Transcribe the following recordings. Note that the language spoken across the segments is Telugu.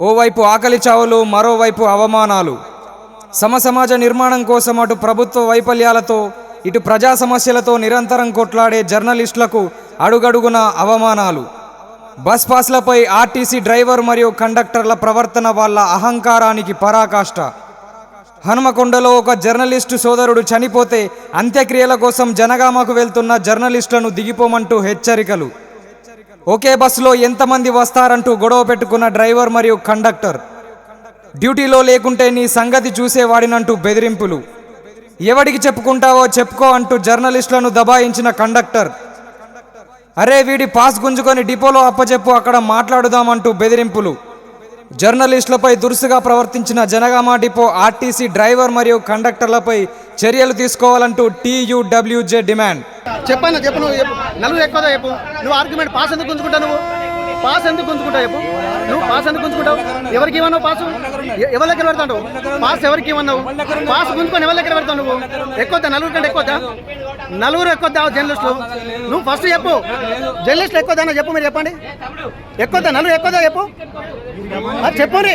ఓవైపు ఆకలి చావులు మరోవైపు అవమానాలు. సమసమాజ నిర్మాణం కోసం అటు ప్రభుత్వ వైఫల్యాలతో ఇటు ప్రజా సమస్యలతో నిరంతరం కొట్లాడే జర్నలిస్టులకు అడుగడుగున అవమానాలు. బస్ పాస్లపై ఆర్టీసీ డ్రైవర్ మరియు కండక్టర్ల ప్రవర్తన వాళ్ళ అహంకారానికి పరాకాష్ట. హనుమకొండలో ఒక జర్నలిస్టు సోదరుడు చనిపోతే అంత్యక్రియల కోసం జనగామకు వెళ్తున్న జర్నలిస్టులను దిగిపోమంటూ హెచ్చరికలు. ఒకే బస్సులో ఎంతమంది వస్తారంటూ గొడవ పెట్టుకున్న డ్రైవర్ మరియు కండక్టర్. డ్యూటీలో లేకుంటే నీ సంగతి చూసేవాడినంటూ బెదిరింపులు. ఎవడికి చెప్పుకుంటావో చెప్పుకో అంటూ జర్నలిస్టులను దబాయించిన కండక్టర్. అరే వీడి పాస్ గుంజుకొని డిపోలో అప్పచెప్పు అక్కడ మాట్లాడుదామంటూ బెదిరింపులు. జర్నలిస్టులపై దురుసుగా ప్రవర్తించిన జనగామ డిపో ఆర్టీసీ డ్రైవర్ మరియు కండక్టర్లపై చర్యలు తీసుకోవాలంటూ టీయూడబ్ల్యూజే డిమాండ్. చెప్పన్నా చెప్పు నువ్వు చెప్పు. నలుగురు ఎక్కువదా చెప్పు? నువ్వు ఆర్గ్యుమెంట్ పాస్ ఎందుకు గుంజుకుంటా నువ్వు? పాస్ ఎందుకు గుంజుకుంటావు చెప్పు? నువ్వు పాస్ ఎందుకు గుంజుకుంటావు? ఎవరికి ఇవ్వన్నావు పాస్ ఎవరి దగ్గర పెడతావు పాస్ ఎవరికి ఇవ్వన్నావు? పాస్ గుంజుకొని ఎవరి దగ్గర పెడతావు నువ్వు? ఎక్కువద్దా? నలుగురు కంటే ఎక్కువద్దా? నలుగురు ఎక్కువద్దా జర్నలిస్టులు? నువ్వు ఫస్ట్ చెప్పు. జర్నలిస్టులు ఎక్కువదా చెప్పు మీరు చెప్పండి. ఎక్కువద్దా? నలుగురు ఎక్కువదా చెప్పు? చెప్పు చెప్పుని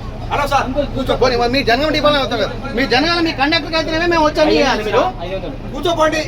పోనీ, మీ జనగం డిపోలో అవుతారు మీ జనగాల మీ కండక్టర్ అయితే మేము వచ్చాము మీరు కూర్చోండి.